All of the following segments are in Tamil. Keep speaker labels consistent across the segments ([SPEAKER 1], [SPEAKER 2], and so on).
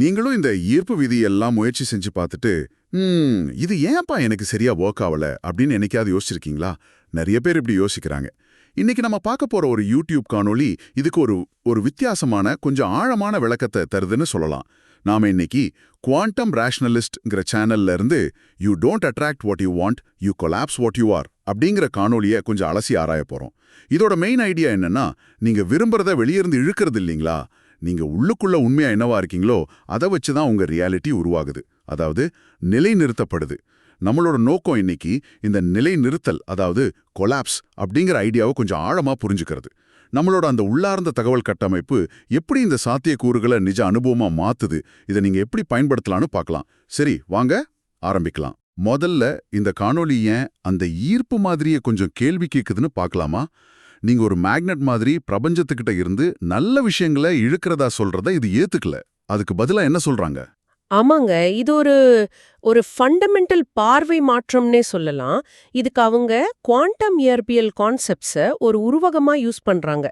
[SPEAKER 1] நீங்களும் இந்த ஈர்ப்பு விதியெல்லாம் முயற்சி செஞ்சு பார்த்துட்டு இது ஏன்ப்பா எனக்கு சரியா ஒர்க் ஆகல அப்படின்னு என்னைக்காவது யோசிச்சிருக்கீங்களா? நிறைய பேர் இப்படி யோசிக்கிறாங்க. இன்னைக்கு நம்ம பார்க்க போற ஒரு யூடியூப் காணொளி இதுக்கு ஒரு ஒரு வித்தியாசமான கொஞ்சம் ஆழமான விளக்கத்தை தருதுன்னு சொல்லலாம். நாம இன்னைக்கு குவாண்டம் ரேஷனலிஸ்ட்ங்கிற சேனல்ல இருந்து you don't attract what you want you collapse what you are அப்படிங்கிற காணொலியை கொஞ்சம் அலசி ஆராய போறோம். இதோட மெயின் ஐடியா என்னன்னா நீங்க விரும்புறத வெளியிருந்து இழுக்கிறது இல்லைங்களா? நீங்க உள்ளுக்குள்ள உண்மையா என்னவா இருக்கீங்களோ அதை வச்சு தான் உங்க ரியாலிட்டி உருவாகுது. அதாவது நிலைநிறுத்தப்படுது. நம்மளோட நோக்கம் இன்னைக்கு இந்த நிலைநிறுத்தல் அதாவது கொலாப்ஸ் அப்படிங்கிற ஐடியாவை கொஞ்சம் ஆழமா புரிஞ்சுக்கிறது. நம்மளோட அந்த உள்ளார்ந்த தகவல் கட்டமைப்பு எப்படி இந்த சாத்தியக்கூறுகளை நிஜ அனுபவமா மாத்துது இதை நீங்க எப்படி பயன்படுத்தலாம்னு பார்க்கலாம். சரி வாங்க ஆரம்பிக்கலாம். முதல்ல இந்த காணொலி ஏன் அந்த ஈர்ப்பு மாதிரியே கொஞ்சம் கேள்வி கேக்குதுன்னு பார்க்கலாமா? நீங்க ஒரு மேக்னெட் மாதிரி பிரபஞ்சத்துக்கிட்ட இருந்து நல்ல விஷயங்களை இழுக்கிறதா சொல்றத இது ஏத்துக்கல. அதுக்கு பதிலா என்ன சொல்றாங்க?
[SPEAKER 2] ஆமாங்க. இது ஒரு ஒரு ஃபண்டமெண்டல் பார்வை மாற்றம்னே சொல்லலாம். இதுக்கு அவங்க குவாண்டம் இயற்பியல் கான்செப்ட்ஸை ஒரு உருவகமா யூஸ் பண்றாங்க.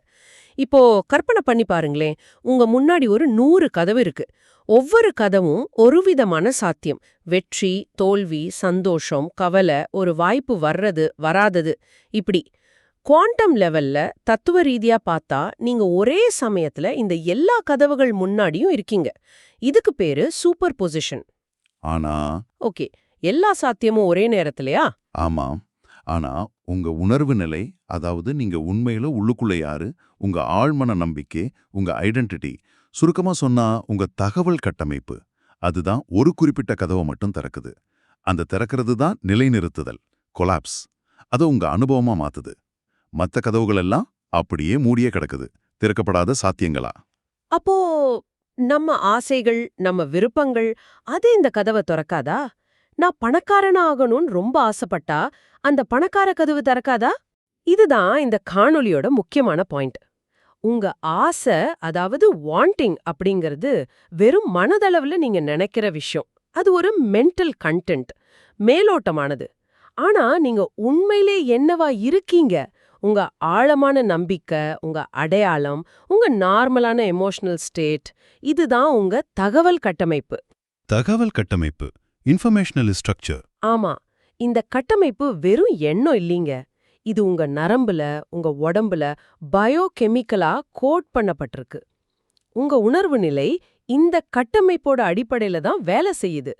[SPEAKER 2] இப்போ கற்பனை பண்ணி பாருங்களேன். உங்க முன்னாடி ஒரு நூறு கதவு இருக்கு. ஒவ்வொரு கதவும் ஒரு விதமான சாத்தியம். வெற்றி தோல்வி சந்தோஷம் கவலை ஒரு வாய்ப்பு வர்றது வராதது. இப்படி குவாண்டம் லெவல்ல தத்துவ ரீதியா பார்த்தா நீங்க ஒரே சமயத்துல இந்த எல்லா கதவுகள் முன்னாடியும் இருக்கீங்க. இதுக்கு பேரு சூப்பர் பொசிஷன்.
[SPEAKER 1] ஆனா
[SPEAKER 2] ஓகே எல்லா சாத்தியமும் ஒரே நேரத்திலயா?
[SPEAKER 1] ஆமாம் ஆனா உங்க உணர்வு நிலை அதாவது நீங்க உண்மையில உள்ளுக்குள்ள யாரு உங்க ஆழ்மன நம்பிக்கை உங்க ஐடென்டிட்டி சுருக்கமா சொன்னா உங்க தகவல் கட்டமைப்பு அதுதான் ஒரு குறிப்பிட்ட கதவை மட்டும் திறக்குது. அந்த திறக்கிறது தான் நிலைநிறுத்துதல் கொலாப்ஸ். அது உங்க அனுபவமா மாத்துது. மத்த கதவுகளெல்லாம் அப்படியே மூடியே கிடக்குது. திறக்கப்படாத சாத்தியங்களா?
[SPEAKER 2] அப்போ நம்ம ஆசைகள் நம்ம விருப்பங்கள் அது இந்த கதவை திறக்காதா? நான் பணக்காரனா ஆகணும்னு ரொம்ப ஆசைப்பட்டா அந்த பணக்கார கதவு திறக்காதா? இதுதான் இந்த காணொலியோட முக்கியமான பாயிண்ட். உங்க ஆசை அதாவது வாண்டிங் அப்படிங்கிறது வெறும் மனதளவுல நீங்க நினைக்கிற விஷயம். அது ஒரு மென்டல் கண்டென்ட் மேலோட்டமானது. ஆனா நீங்க உண்மையிலே என்னவா இருக்கீங்க? உங்க ஆழமான நம்பிக்கை உங்க அடையாளம் உங்க நார்மலான எமோஷனல் ஸ்டேட் இதுதான் உங்க தகவல் கட்டமைப்பு.
[SPEAKER 1] தகவல் கட்டமைப்பு இன்ஃபர்மேஷனல் ஸ்ட்ரக்சர்
[SPEAKER 2] ஆமா இந்த கட்டமைப்பு வெறும் எண்ணம் இல்லீங்க. இது உங்க நரம்புல உங்க உடம்புல பயோகெமிக்கலா கோட் பண்ணப்பட்டிருக்கு. உங்க உணர்வு நிலை இந்த கட்டமைப்போட அடிப்படையில தான் வேலை செய்யுது.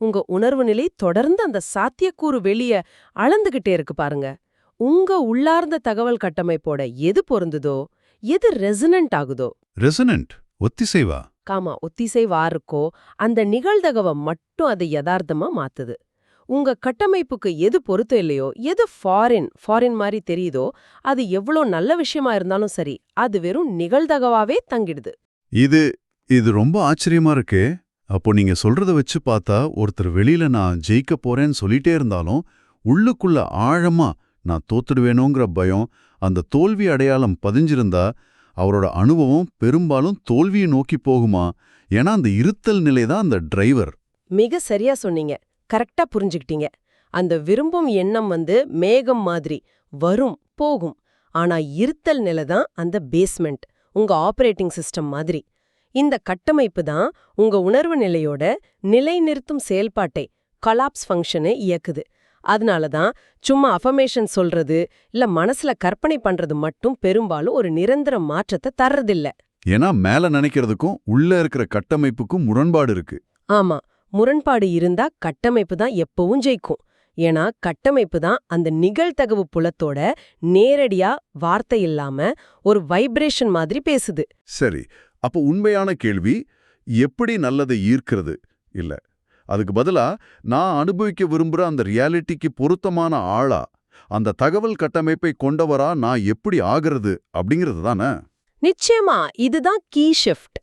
[SPEAKER 2] உங்க உணர்வு நிலை தொடர்ந்து அந்த சாத்தியக்கூறு வெளிய அளந்துகிட்டே இருக்கு பாருங்க. உங்க உள்ளார்ந்த தகவல் கட்டமைப்போட எது பொருந்துதோ எது ரெசனன்ட் ஆகுதோ?
[SPEAKER 1] ரெசனன்ட் ஒத்திசைவா?
[SPEAKER 2] காமா ஒத்திசைவா இருக்கோ அந்த நிகழ்தகவை மட்டும் அதை யதார்த்தமா மாத்துது. உங்க கட்டமைப்புக்கு எது பொருத்தம் இல்லையோ எது ஃபாரின் ஃபாரின் மாதிரி தெரியுதோ அது எவ்வளோ நல்ல விஷயமா இருந்தாலும் சரி அது வெறும் நிகழ்தகவாவே தங்கிடுது.
[SPEAKER 1] இது இது ரொம்ப ஆச்சரியமா இருக்கே. அப்போ நீங்க சொல்றத வச்சு பார்த்தா ஒருத்தர் வெளியில நான் ஜெயிக்க போறேன்னு சொல்லிட்டே இருந்தாலும் உள்ளுக்குள்ள ஆழமா நான் தோத்துடுவேனோங்கிற பயம் அந்த தோல்வி அடையாளம் பதிஞ்சிருந்தா அவரோட அனுபவம் பெரும்பாலும் தோல்வியை நோக்கி போகுமா? ஏன்னா அந்த இருத்தல் நிலை தான் அந்த டிரைவர்.
[SPEAKER 2] மிக சரியா சொன்னீங்க. கரெக்டா புரிஞ்சுக்கிட்டீங்க. அந்த விரும்பும் எண்ணம் வந்து மேகம் மாதிரி வரும் போகும். ஆனா இருத்தல் நிலை தான் அந்த பேஸ்மெண்ட் உங்க ஆபரேட்டிங் சிஸ்டம் மாதிரி. இந்த கட்டமைப்பு தான் உங்க உணர்வு நிலையோட நிலைநிறுத்தும் செயல்பாட்டை கலாப்ஸ் ஃபங்க்ஷனை இயக்குது. அதனால தான் சும்மா அஃபர்மேஷன் சொல்றது இல்ல மனசுல கற்பனை பண்றது மட்டும் பெரும்பாலும் ஒரு நிரந்தர மாற்றத்தை தர்றதில்ல.
[SPEAKER 1] ஏன்னா மேல நினைக்கிறதுக்கும் உள்ள இருக்கிற கட்டமைப்புக்கும் முரண்பாடு இருக்கு.
[SPEAKER 2] ஆமா முரண்பாடு இருந்தா கட்டமைப்பு தான் எப்பவும் ஜெயிக்கும். ஏன்னா கட்டமைப்பு தான் அந்த நிகழ்தகவு புலத்தோட நேரடியா வார்த்தை இல்லாம ஒரு வைப்ரேஷன் மாதிரி பேசுது.
[SPEAKER 1] சரி அப்போ உண்மையான கேள்வி எப்படி நல்லதை ஈர்க்கிறது? இல்ல அதுக்கு பதிலா நான் அனுபவிக்க விரும்புற அந்த ரியாலிட்டிக்கு பொருத்தமான ஆளா அந்த தகவல் கட்டமைப்பை கொண்டவரா நான் எப்படி ஆகிறது அப்படிங்கிறது தானே?
[SPEAKER 2] நிச்சயமா இதுதான் கீ ஷிஃப்ட்.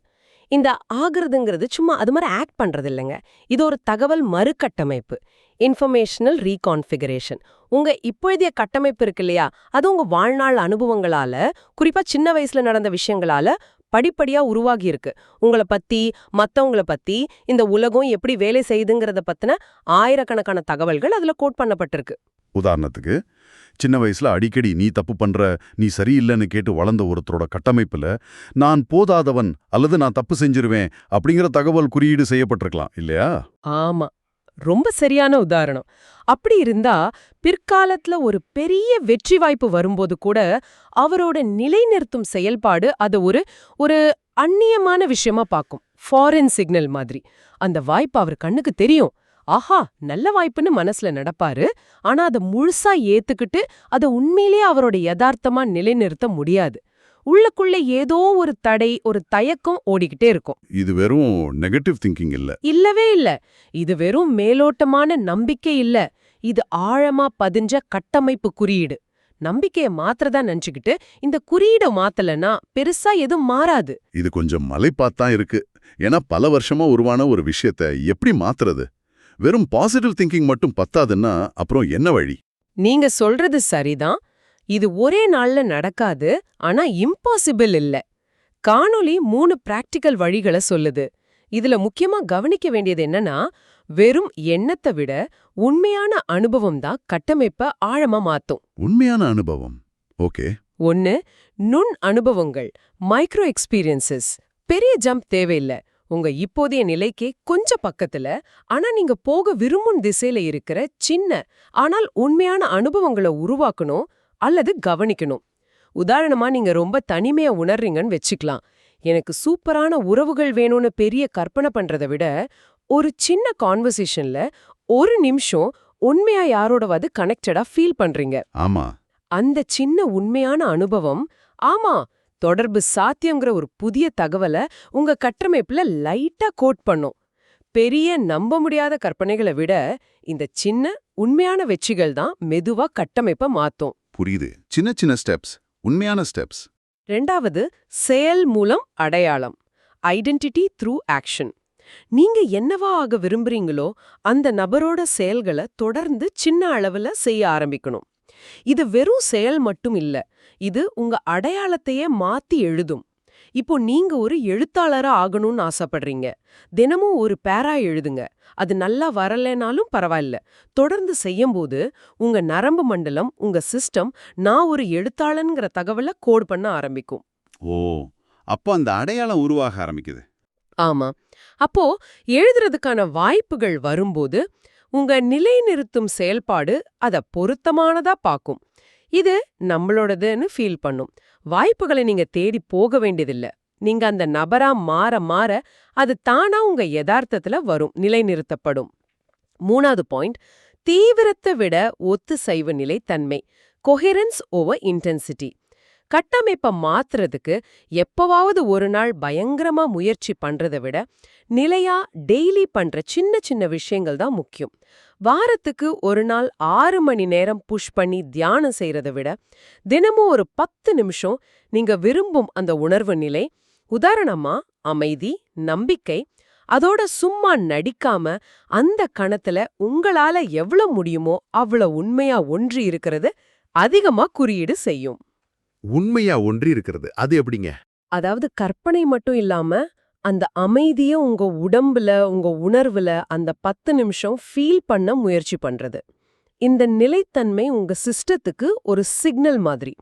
[SPEAKER 2] இந்த ஆகிறதுங்கிறது சும்மா அது மாதிரி ஆக்ட் பண்றது இல்லைங்க இது ஒரு தகவல் மறுகட்டமைப்பு இன்ஃபர்மேஷனல் ரீகான்ஃபிகரேஷன். உங்க இப்பொழுதைய கட்டமைப்பு இருக்கு இல்லையா அது உங்க வாழ்நாள் அனுபவங்களால குறிப்பா சின்ன வயசுல நடந்த விஷயங்களால படிப்படியா உருவாகி இருக்கு உங்கள பத்தி மத்தவங்கள பத்தி இந்த உலகம் எப்படி வேலை செய்யுதுங்கிறத பத்தின ஆயிரக்கணக்கான தகவல்கள் அதுல கோட் பண்ணப்பட்டிருக்கு.
[SPEAKER 1] உதாரணத்துக்கு சின்ன வயசுல அடிக்கடி நீ தப்பு பண்ற நீ சரியில்லைன்னு கேட்டு வளர்ந்த ஒருத்தரோட கட்டமைப்புல நான் போதாதவன் அல்லது நான் தப்பு செஞ்சிருவேன் அப்படிங்கிற தகவல் குறியீடு செய்யப்பட்டிருக்கலாம் இல்லையா?
[SPEAKER 2] ஆமா. ரொம்ப சரியான உதாரணம். அப்படி இருந்தா பிற்காலத்துல ஒரு பெரிய வெற்றி வாய்ப்பு வரும்போது கூட அவரோட நிலைநிறுத்தும் செயல்பாடு அத ஒரு ஒரு அந்நியமான விஷயமா பார்க்கும். ஃபாரின் சிக்னல் மாதிரி. அந்த வாய்ப்பு அவர் கண்ணுக்கு தெரியும். ஆஹா நல்ல வாய்ப்புன்னு மனசுல நடப்பாரு. ஆனா அத முழுசா ஏத்துக்கிட்டு அத உண்மையிலேயே அவரோட யதார்த்தமா நிலைநிறுத்த முடியாது. உள்ளுக்குள்ள ஏதோ ஒரு தடை ஒரு தயக்கம் ஓடிக்கிட்டே இருக்கும்.
[SPEAKER 1] இது வெறும் நெகட்டிவ் திங்கிங் இல்ல.
[SPEAKER 2] இல்லவே இல்ல. இது வெறும் மேலோட்டமான நம்பிக்கை இல்ல. இது ஆழமா பதிஞ்ச கட்டமைப்பு குறியீடு. நம்பிக்கைய மாத்திரதா நினைச்சுக்கிட்டு இந்த குறியீட மாத்தலனா பெருசா எதுவும் மாறாது.
[SPEAKER 1] இது கொஞ்சம் மலைப்பாத்தான் இருக்கு. ஏன்னா பல வருஷமா உருவான ஒரு விஷயத்த எப்படி மாத்துறது? வெறும் பாசிட்டிவ் திங்கிங் மட்டும் பத்தாதுன்னா அப்புறம் என்ன வழி?
[SPEAKER 2] நீங்க சொல்றது சரிதான். இது ஒரே நாள்ல நடக்காது ஆனா இம்பாசிபிள் இல்ல. காணொளி மூணு பிராக்டிக்கல் வழிகளை சொல்லுது. இதுல முக்கியமா கவனிக்க வேண்டியது என்னன்னா வெறும் எண்ணத்தை விட உண்மையான அனுபவம் தான் கட்டமைப்ப ஆழமா மாத்தும்.
[SPEAKER 1] உண்மையான அனுபவம். ஓகே.
[SPEAKER 2] ஒன்னு நுண் அனுபவங்கள் மைக்ரோ எக்ஸ்பீரியன்சஸ் பெரிய ஜம்ப் தேவையில்ல. உங்க இப்போதைய நிலைக்கே கொஞ்சம் பக்கத்துல ஆனா நீங்க போக விரும்பும் திசையில இருக்கிற சின்ன ஆனால் உண்மையான அனுபவங்களை உருவாக்கணும் அல்லது கவனிக்கணும். உதாரணமா நீங்க ரொம்ப தனிமையா உணர்றீங்கன்னு வச்சுக்கலாம். எனக்கு சூப்பரான உறவுகள் வேணும்னு பெரிய கற்பனை பண்றதை விட ஒரு சின்ன கான்வர்சேஷன்ல ஒரு நிமிஷம் உண்மையா யாரோடவாது கனெக்டடா ஃபீல் பண்றீங்க.
[SPEAKER 1] ஆமா.
[SPEAKER 2] அந்த சின்ன உண்மையான அனுபவம் ஆமா தொடர்பு சாத்தியங்கிற ஒரு புதிய தகவலை உங்க கட்டமைப்புல லைட்டா கோட் பண்ணும். பெரிய நம்ப முடியாத கற்பனைகளை விட இந்த சின்ன உண்மையான வெற்றிகள் தான் மெதுவா கட்டமைப்ப மாத்தும்.
[SPEAKER 1] புரியுது. சின்ன சின்ன ஸ்டெப்ஸ் உண்மையான ஸ்டெப்ஸ்
[SPEAKER 2] ரெண்டாவது செயல் மூலம் அடையாளம் ஐடென்டிட்டி த்ரூ ஆக்ஷன் நீங்க என்னவா ஆக விரும்புறீங்களோ அந்த நபரோட செயல்களை தொடர்ந்து சின்ன அளவுல செய்ய ஆரம்பிக்கணும். இது வெறும் செயல் மட்டும் இல்ல இது உங்க அடையாளத்தையே மாத்தி எழுதும். இப்போ நீங்க ஒரு எழுத்தாளரா ஆகணும்னு ஆசைப்படுறீங்க. தினமும் ஒரு பேரா எழுதுங்க. அது நல்லா வரலைனாலும் பரவாயில்ல. தொடர்ந்து செய்யும்போது உங்க நரம்பு மண்டலம் உங்க சிஸ்டம் நான் ஒரு எழுத்தாளன்ங்கிற தகவலை கோட் பண்ண ஆரம்பிக்கும்.
[SPEAKER 1] ஓ அப்போ அந்த அடையாளம் உருவாக ஆரம்பிக்குது.
[SPEAKER 2] ஆமா. அப்போ எழுதுறதுக்கான வாய்ப்புகள் வரும்போது உங்க நிலைநிறுத்தும் செயல்பாடு அத பொருத்தமானதா பாக்கும் இது நம்மளோடதுன்னு ஃபீல் பண்ணும். வாய்ப்புகளை நீங்க தேடி போக வேண்டியதில்ல. நீங்க அந்த நபரா மாற மாற அது தானா உங்க யதார்த்தத்துல வரும் நிலைநிறுத்தப்படும். மூணாவது பாயிண்ட் தீவிரத்தை விட ஒத்துசைவு நிலைத்தன்மை கொஹெரன்ஸ் ஓவர் இன்டென்சிட்டி கட்டமைப்ப மாத்துறதுக்கு எப்பவாவது ஒரு நாள் பயங்கரமா முயற்சி பண்றதை விட நிலையா டெய்லி பண்ற சின்ன சின்ன விஷயங்கள் தான் முக்கியம். வாரத்துக்கு ஒரு நாள் ஆறு மணி நேரம் புஷ் பண்ணி தியானம் செய்யறதை விட தினமும் ஒரு பத்து நிமிஷம் நீங்க விரும்பும் அந்த உணர்வு நிலை உதாரணமா அமைதி நம்பிக்கை அதோட சும்மா நடிக்காம அந்த கணத்துல உங்களால எவ்வளவு முடியுமோ அவ்வளவு உண்மையா ஒன்றி இருக்கிறது அதிகமா குறியீடு செய்யும்.
[SPEAKER 1] உண்மையா ஒன்றி இருக்கிறது அது எப்படிங்க?
[SPEAKER 2] அதாவது கற்பனை மட்டும் இல்லாம அந்த அமைதிய உங்க உடம்புல உங்க உணர்வுல அந்த பத்து நிமிஷம் ஃபீல் பண்ண முயற்சி பண்றது. இந்த நிலைத்தன்மை உங்க சிஸ்டத்துக்கு ஒரு சிக்னல் மாதிரி.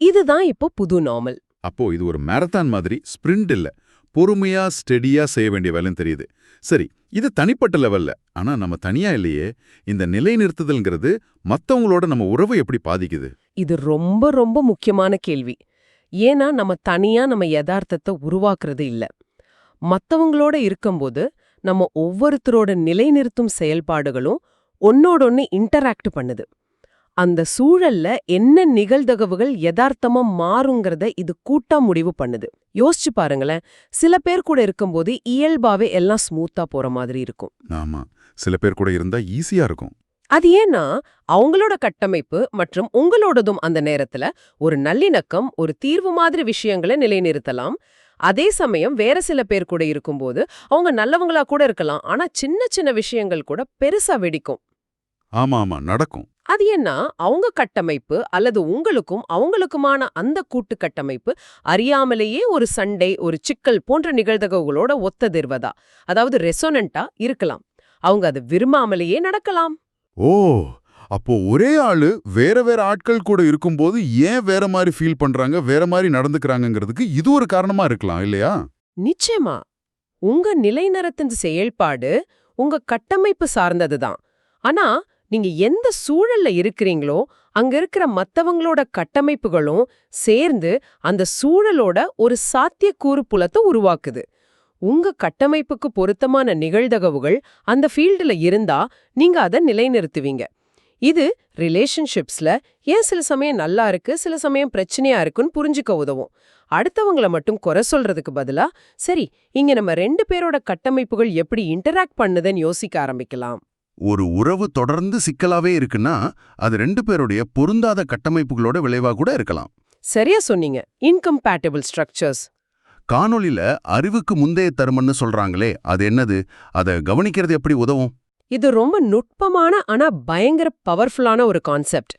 [SPEAKER 2] இதுதான் இப்போ புது நார்மல்
[SPEAKER 1] அப்போ இது ஒரு மேரத்தான் மாதிரி ஸ்பிரிண்ட் இல்ல. பொறுமையா ஸ்டெடியா செய்ய வேண்டிய வேலைன்னு தெரியுது. சரி இது தனிப்பட்ட லெவல்ல ஆனா நம்ம தனியா இல்லையே. இந்த நிலைநிறுத்துதல்ங்கிறது மத்தவங்களோட நம்ம உறவை எப்படி பாதிக்குது?
[SPEAKER 2] இது ரொம்ப ரொம்ப முக்கியமான கேள்வி. ஏன்னா நம்ம தனியா நம்ம யதார்த்தத்தை உருவாக்குறது இல்ல. மத்தவங்களோட இருக்கும்போது நம்ம ஒவ்வொருத்தரோட நிலைநிறுத்தும் செயல்பாடுகளும் ஒன்னோடொன்னு இன்டராக்ட் பண்ணுது. அந்த சூழல்ல என்ன நிகழ்தகவுகள் யதார்த்தமா மாறுங்கிறத இது கூட்டா முடிவு பண்ணுது. யோசிச்சு பாருங்களேன் சில பேர் கூட இருக்கும்போது இயல்பாவே எல்லாம் ஸ்மூத்தா போற மாதிரி இருக்கும்.
[SPEAKER 1] ஆமா சில பேர் கூட இருந்தா ஈஸியா இருக்கும்.
[SPEAKER 2] அது ஏன்னா அவங்களோட கட்டமைப்பு மற்றும் உங்களோடதும் அந்த நேரத்துல ஒரு நல்லிணக்கம் ஒரு தீர்வு மாதிரி விஷயங்களை நிலைநிறுத்தலாம். அதே சமயம் வேற சில பேர் கூட இருக்கும்போது அவங்க நல்லவங்களா கூட இருக்கலாம். ஆனா சின்ன சின்ன விஷயங்கள் கூட பெருசா வெடிக்கும்.
[SPEAKER 1] ஆமா ஆமா நடக்கும்.
[SPEAKER 2] அது என்ன? அவங்க கட்டமைப்பு அல்லது உங்களுக்கும் அவங்களுக்குமான அந்த கூட்டு கட்டமைப்பு அறியாமலேயே ஒரு சண்டை ஒரு சிக்கல் போன்ற நிகழ்தகவுகளோட ஒத்ததிர்வதா? அதாவது ரெசோனண்டா இருக்கலாம். அவங்க அது விரும்பாமலேயே நடக்கலாம்.
[SPEAKER 1] ஓ! அப்போ ஒரே ஆளு வேற வேற ஆட்கள் கூட இருக்கும்போது ஏன் வேற மாதிரி ஃபீல் பண்றாங்க? வேற மாதிரி நடந்துக்கிறாங்கிறதுக்கு இது ஒரு காரணமா இருக்கலாம் இல்லையா?
[SPEAKER 2] நிச்சயமா. உங்க நிலைநரத்தின் செயல்பாடு உங்க கட்டமைப்பு சார்ந்ததுதான் ஆனா நீங்க எந்த சூழல்ல இருக்கிறீங்களோ அங்க இருக்கிற மத்தவங்களோட கட்டமைப்புகளும் சேர்ந்து அந்த சூழலோட ஒரு சாத்தியக்கூறு புலத்தை உருவாக்குது. உங்க கட்டமைப்புக்கு பொருத்தமான நிகழ்தகவுகள் அந்த ஃபீல்டுல இருந்தா நீங்க அதை நிலைநிறுத்துவீங்க. இது ரிலேஷன்ஷிப்ஸ்ல ஏன் சில சமயம் நல்லா இருக்கு சில சமயம் பிரச்சனையா இருக்குன்னு புரிஞ்சுக்க உதவும். அடுத்தவங்கள மட்டும் குறை சொல்றதுக்கு பதிலா சரி இங்க நம்ம ரெண்டு பேரோட கட்டமைப்புகள் எப்படி இன்டராக்ட் பண்ணுதுன்னு யோசிக்க ஆரம்பிக்கலாம்.
[SPEAKER 3] ஒரு உறவு தொடர்ந்து சிக்கலாவே இருக்குன்னா அது ரெண்டு பேருடைய பொருந்தாத கட்டமைப்புகளோட விளைவா கூட இருக்கலாம்.
[SPEAKER 2] சரியா சொன்னீங்க. இன்கம்பேட்டபிள் ஸ்ட்ரக்சர்ஸ்
[SPEAKER 3] காணொளில அறிவுக்கு முந்தைய தருமன்னு சொல்றாங்களே அது என்னது? அதை கவனிக்கிறது எப்படி உதவும்?
[SPEAKER 2] இது ரொம்ப நுட்பமான ஆனா பயங்கர பவர்ஃபுல்லான ஒரு கான்செப்ட்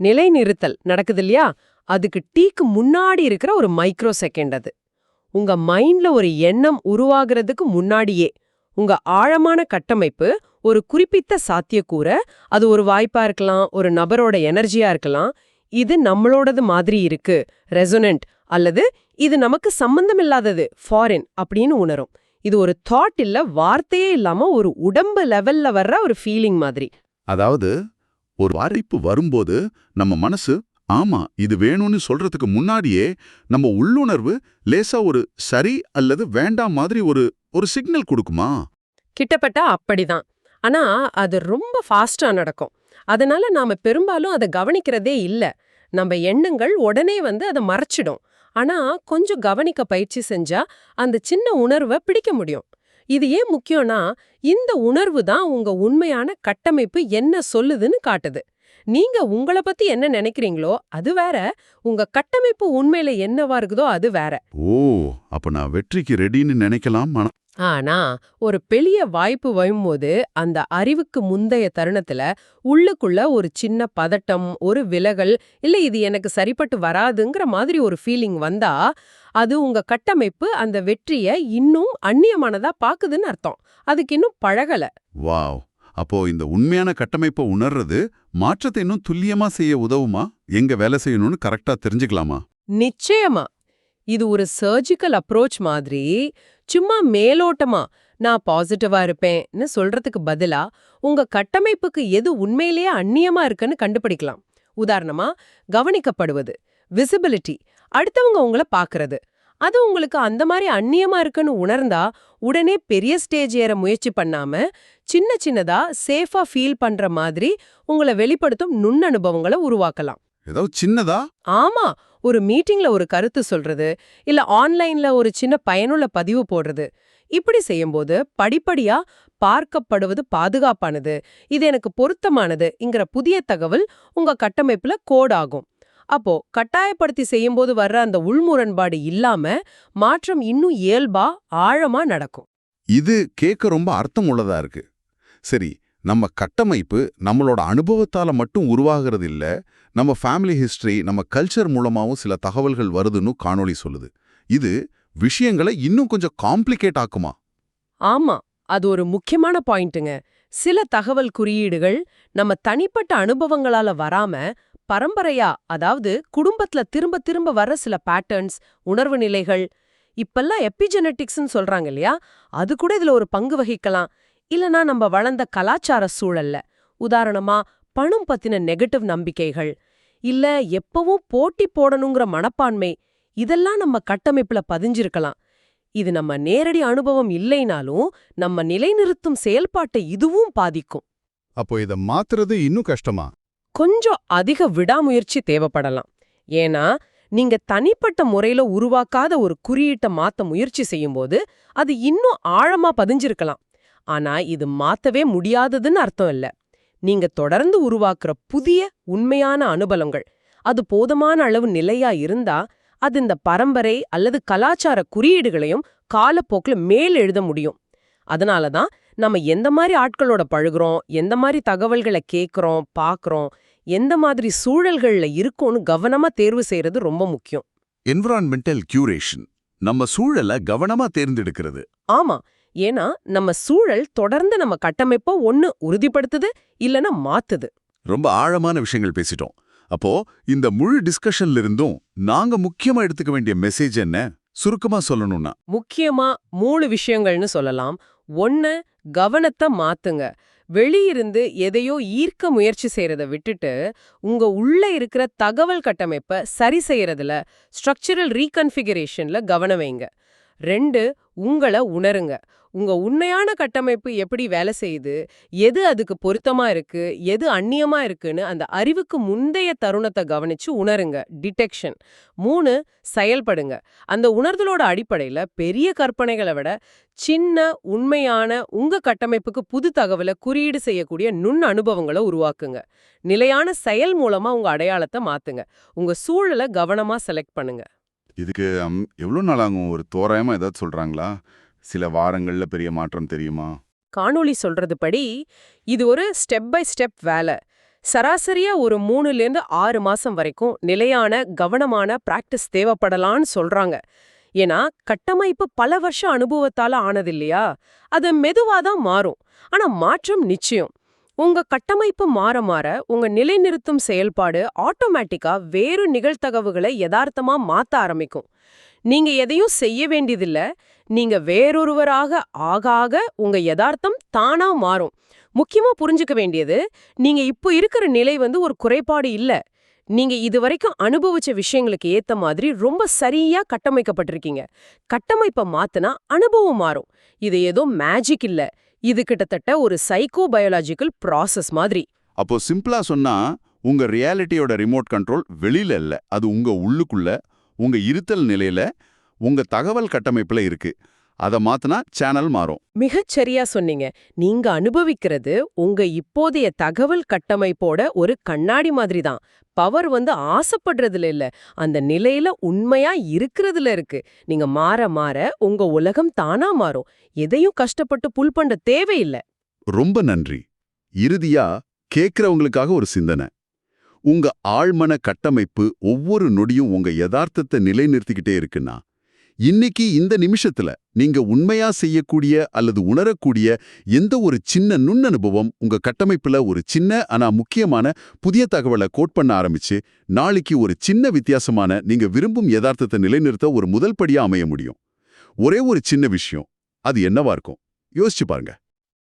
[SPEAKER 2] நிலைநிறுத்தல் நடக்குது இல்லையா? அதுக்கு டீக்கு முன்னாடி இருக்கிற ஒரு மைக்ரோ செகண்ட் அது. உங்க மைண்ட்ல ஒரு எண்ணம் உருவாகிறதுக்கு முன்னாடியே உங்க ஆழமான கட்டமைப்பு ஒரு குறிப்பிட்ட சாத்தியக்கூற அது ஒரு வாய்ப்பா இருக்கலாம் ஒரு நபரோட எனர்ஜியா இருக்கலாம் இது நம்மளோடது மாதிரி இருக்கு ரெசொனன்ட் அல்லது இது நமக்கு சம்பந்தமில்லாதது ஃபாரின் அப்படின்னு உணரும். இது ஒரு தாட் இல்ல வார்த்தையே இல்லாம ஒரு உடம்பு லெவல்ல வர்ற ஒரு ஃபீலிங் மாதிரி.
[SPEAKER 1] அதாவது ஒரு வாய்ப்பு வரும்போது நம்ம மனசு ஆமா இது வேணும்னு சொல்றதுக்கு முன்னாடியே நம்ம உள்ளுணர்வு லேசா ஒரு சரி அல்லது வேண்டாம் மாதிரி ஒரு ஒரு சிக்னல் கொடுக்குமா?
[SPEAKER 2] கிட்டப்பட்ட அப்படிதான். ஆனா அது ரொம்ப ஃபாஸ்டா நடக்கும். அதனால நாம பெரும்பாலும் அதை கவனிக்கிறதே இல்ல. நம்ம எண்ணங்கள் உடனே வந்து அதை மறைச்சிடும். ஆனா கொஞ்சம் கவனிக்க பயிற்சி செஞ்சா அந்த சின்ன உணர்வை பிடிக்க முடியும். இது ஏன் முக்கியம்னா இந்த உணர்வு தான் உங்க உண்மையான கட்டமைப்பு என்ன சொல்லுதுன்னு காட்டுது. நீங்க உங்கள பத்தி என்ன நினைக்கிறீங்களோ அது வேற. உங்க கட்டமைப்பு உண்மையில என்னவா இருக்குதோ அது வேற.
[SPEAKER 1] ஓ அப்ப நான் வெற்றிக்கு ரெடின்னு நினைக்கலாம் ஆனா
[SPEAKER 2] ஆனா ஒரு பெரிய வாய்ப்பு வரும்போது அந்த அறிவுக்கு முந்தைய தருணத்துல உள்ளுக்குள்ள ஒரு சின்ன பதட்டம் ஒரு விலகல் இல்ல இது எனக்கு சரிப்பட்டு வராதுங்கிற மாதிரி ஒரு ஃபீலிங் வந்தா அது உங்க கட்டமைப்பு அந்த வெற்றிய இன்னும் அந்நியமானதா பாக்குதுன்னு அர்த்தம். அதுக்கு இன்னும் பழகல.
[SPEAKER 1] வாவ்! அப்போ இந்த உண்மையான கட்டமைப்பை உணர்றது மாற்றத்தை இன்னும் துல்லியமா செய்ய உதவுமா? எங்க வேலை செய்யணும்னு கரெக்டா தெரிஞ்சுக்கலாமா?
[SPEAKER 2] நிச்சயமா. இது ஒரு சர்ஜிக்கல் அப்ரோச் மாதிரி. சும்மா மேலோட்டமா நான் பாசிட்டிவா இருப்பேன்னு சொல்றதுக்கு பதிலா உங்க கட்டமைப்புக்கு எது உண்மையிலேயே அந்நியமா இருக்குன்னு கண்டுபிடிக்கலாம். உதாரணமா கவனிக்கப்படுவது விசிபிலிட்டி அடுத்தவங்க உங்கள பாக்குறது. அது உங்களுக்கு அந்த மாதிரி அந்நியமா இருக்குன்னு உணர்ந்தா உடனே பெரிய ஸ்டேஜ் ஏற முயற்சி பண்ணாம சின்ன சின்னதா சேஃபா ஃபீல் பண்ற மாதிரி உங்களை வெளிப்படுத்தும் நுண்ணனுபவங்களை உருவாக்கலாம்.
[SPEAKER 1] ஏதோ சின்னதா?
[SPEAKER 2] ஆமா ஒரு மீட்டிங்ல ஒரு கருத்து சொல்றது இல்ல ஆன்லைன்ல ஒரு சின்ன பயனுள்ள பதிவு போடுறது. இப்படி செய்யும்போது படிப்படியா பார்க்கப்படுவது பாதுகாப்பானது இது எனக்கு பொருத்தமானதுங்கிற புதிய தகவல் உங்க கட்டமைப்புல கோட் ஆகும். அப்போ கட்டாயப்படுத்தி செய்யும்போது வர்ற அந்த உள்முரண்பாடு இல்லாம மாற்றம் இன்னும் இயல்பா ஆழமா நடக்கும்.
[SPEAKER 1] இது கேட்க ரொம்ப அர்த்தம் உள்ளதா இருக்கு. சரி நம்ம கட்டமைப்பு நம்மளோட அனுபவத்தால மட்டும் உருவாகிறது இல்ல நம்ம ஃபேமிலி ஹிஸ்டரி நம்ம கல்ச்சர் மூலமாவும் சில தகவல்கள் வருதுன்னு காணொளி சொல்லுது. இது விஷயங்களை இன்னும் கொஞ்சம் காம்ப்ளிகேட் ஆக்குமா?
[SPEAKER 2] ஆமா அது ஒரு முக்கியமான பாயிண்ட்டுங்க. சில தகவல் குறியீடுகள் நம்ம தனிப்பட்ட அனுபவங்களால வராம பரம்பரையா அதாவது குடும்பத்துல திரும்ப திரும்ப வர்ற சில பேட்டர்ன்ஸ் உணர்வு நிலைகள் இப்பெல்லாம் எபிஜெனட்டிக்ஸ்னு சொல்றாங்க இல்லையா? அது கூட இதுல ஒரு பங்கு வகிக்கலாம். இல்லனா நம்ம வளர்ந்த கலாச்சார சூழல்ல. உதாரணமா பணம் பத்தின நெகட்டிவ் நம்பிக்கைகள் இல்ல எப்பவும் போட்டி போடணுங்கிற மனப்பான்மை இதெல்லாம் நம்ம கட்டமைப்புல பதிஞ்சிருக்கலாம். இது நம்ம நேரடி அனுபவம் இல்லைனாலும் நம்ம நிலைநிறுத்தும் செயல்பாட்டை இதுவும் பாதிக்கும்.
[SPEAKER 1] அப்போ இத மாத்துறது இன்னும் கஷ்டமா?
[SPEAKER 2] கொஞ்சம் அதிக விடாமுயற்சி தேவைப்படலாம். ஏன்னா நீங்க தனிப்பட்ட முறையில உருவாக்காத ஒரு குறியீட்டை மாத்த முயற்சி செய்யும்போது அது இன்னும் ஆழமா பதிஞ்சிருக்கலாம். ஆனா இது மாத்தவே முடியாததுன்னு அர்த்தம் இல்ல. நீங்க தொடர்ந்து உருவாக்குற புதிய உண்மையான அனுபலங்கள் அது போதுமான அளவு நிலையா இருந்தா அது இந்த பரம்பரை அல்லது கலாச்சார குறியீடுகளையும் காலப்போக்குல மேல் எழுத முடியும். அதனால தான் நம்ம எந்த மாதிரி ஆட்களோட பழகுறோம் எந்த மாதிரி தகவல்களை கேட்குறோம் பார்க்குறோம் எந்த மாதிரி சூழல்கள்ல இருக்கோன்னு கவனமா தேர்வு செய்யறது ரொம்ப முக்கியம்.
[SPEAKER 3] என்விரான்மெண்டல் கியூரேஷன் நம்ம சூழலை கவனமா தேர்ந்தெடுக்கிறது.
[SPEAKER 2] ஆமா. ஏன்னா நம்ம சூழல் தொடர்ந்து நம்ம கட்டமைப்போ ஒண்ணு உறுதிப்படுத்துது இல்லனா மாத்துது.
[SPEAKER 1] ரொம்ப ஆழமான விஷயங்கள் பேசிட்டோம். அப்போ இந்த முழு டிஸ்கஷன்ல இருந்தும் நாங்க முக்கியமா எடுத்துக்க வேண்டிய மெசேஜ் என்ன? சுருக்கமா சொல்லணும்னா.
[SPEAKER 2] முக்கியமா மூணு விஷயங்கள்னு சொல்லலாம். ஒன்னு கவனத்தை மாத்துங்க. வெளியிருந்து எதையோ ஈர்க்க முயற்சி செய்யறத விட்டுட்டு உங்க உள்ள இருக்கிற தகவல் கட்டமைப்பை சரி செய்யறதுல ஸ்ட்ரக்சரல் ரீகன்ஃபிகரேஷன்ல கவனம் வைங்க. ரெண்டு உங்களை உணருங்க. உங்க உண்மையான கட்டமைப்பு எப்படி வேலை செய்யுது? எது அதுக்கு பொருத்தமா இருக்கு? எது அந்நியமா இருக்குன்னு அந்த அறிவுக்கு முந்தைய தருணத்தை கவனிச்சு உணருங்க. டிடெக்ஷன். மூணு செயல்படுங்க. அந்த உணர்தலோட அடிப்படையில பெரிய கற்பனைகளை விட சின்ன உண்மையான உங்க கட்டமைப்புக்கு புது தகவலை குறியீடு செய்யக்கூடிய நுண் அனுபவங்களை உருவாக்குங்க. நிலையான செயல் மூலமா உங்க அடையாளத்தை மாத்துங்க. உங்க சூழலை கவனமா செலக்ட் பண்ணுங்க.
[SPEAKER 1] இதுக்கு எவ்வளோ நாளாகும்? ஒரு தோராயமா ஏதாவது சொல்றாங்களா? சில வாரங்கள்ல பெரிய மாற்றம் தெரியுமா?
[SPEAKER 2] காணொளி சொல்றதுபடி இது ஒரு ஸ்டெப் பை ஸ்டெப் வேலை. சராசரியா ஒரு மூணுலேருந்து ஆறு மாசம் வரைக்கும் நிலையான கவனமான பிராக்டிஸ் தேவைப்படலான்னு சொல்றாங்க. ஏன்னா கட்டமைப்பு பல வருஷ அனுபவத்தால ஆனது இல்லையா அது மெதுவாதான் மாறும். ஆனா மாற்றம் நிச்சயம். உங்க கட்டமைப்பு மாற மாற உங்க நிலைநிறுத்தும் செயல்பாடு ஆட்டோமேட்டிக்கா வேறு நிகழ்த்தகவுகளை யதார்த்தமா மாத்த ஆரம்பிக்கும். நீங்க எதையும் செய்ய வேண்டியதில்ல. நீங்க வேறொருவராக ஆக ஆக உங்க யதார்த்தம் தானா மாறும். முக்கியமா புரிஞ்சுக்க வேண்டியது நீங்க இப்போ இருக்கிற நிலை வந்து ஒரு குறைபாடு இல்ல. நீங்க இதுவரைக்கும் அனுபவிச்ச விஷயங்களுக்கு ஏத்த மாதிரி ரொம்ப சரியா கட்டமைக்கப்பட்டிருக்கீங்க. கட்டமைப்பை மாத்துனா அனுபவம் மாறும். இது ஏதோ மேஜிக் இல்ல. இது கிட்டத்தட்ட ஒரு சைக்கோ பயாலஜிக்கல் ப்ராசஸ் மாதிரி.
[SPEAKER 1] அப்போ சிம்பிளா சொன்னா உங்க ரியாலிட்டியோட ரிமோட் கண்ட்ரோல் வெளியில இல்ல. அது உங்க உள்ளுக்குள்ள உங்க இருத்தல் நிலையில உங்க தகவல் கட்டமைப்புல இருக்கு. அத மாத்துனா சேனல் மாறும்.
[SPEAKER 2] மிகச் சரியா சொன்னீங்க. நீங்க அனுபவிக்கிறது உங்க இப்போதைய தகவல் கட்டமைப்போட ஒரு கண்ணாடி மாதிரி தான் பவர் வந்து ஆசைப்படுறதுல இல்ல. அந்த நிலையில உண்மையா இருக்கிறதுல இருக்கு. நீங்க மாற மாற உங்க உலகம் தானா மாறும். எதையும் கஷ்டப்பட்டு புல் பண்ண தேவையில்ல.
[SPEAKER 1] ரொம்ப நன்றி. இறுதியா கேக்குறவங்களுக்காக ஒரு சிந்தனை. உங்க ஆழ்மன கட்டமைப்பு ஒவ்வொரு நொடியும் உங்க யதார்த்தத்தை நிலைநிறுத்திக்கிட்டே இருக்குன்னா இன்னைக்கு இந்த நிமிஷத்துல நீங்க உண்மையா செய்யக்கூடிய அல்லது உணரக்கூடிய எந்த ஒரு சின்ன நுண்ணனுபவம் உங்க கட்டமைப்புல ஒரு சின்ன ஆனா முக்கியமான புதிய தகவலை கோட் பண்ண ஆரம்பிச்சு நாளைக்கு ஒரு சின்ன வித்தியாசமான நீங்க விரும்பும் யதார்த்தத்தை நிலைநிறுத்த ஒரு முதல் படியா அமைய முடியும். ஒரே ஒரு சின்ன விஷயம் அது என்னவா இருக்கும்? யோசிச்சு பாருங்க.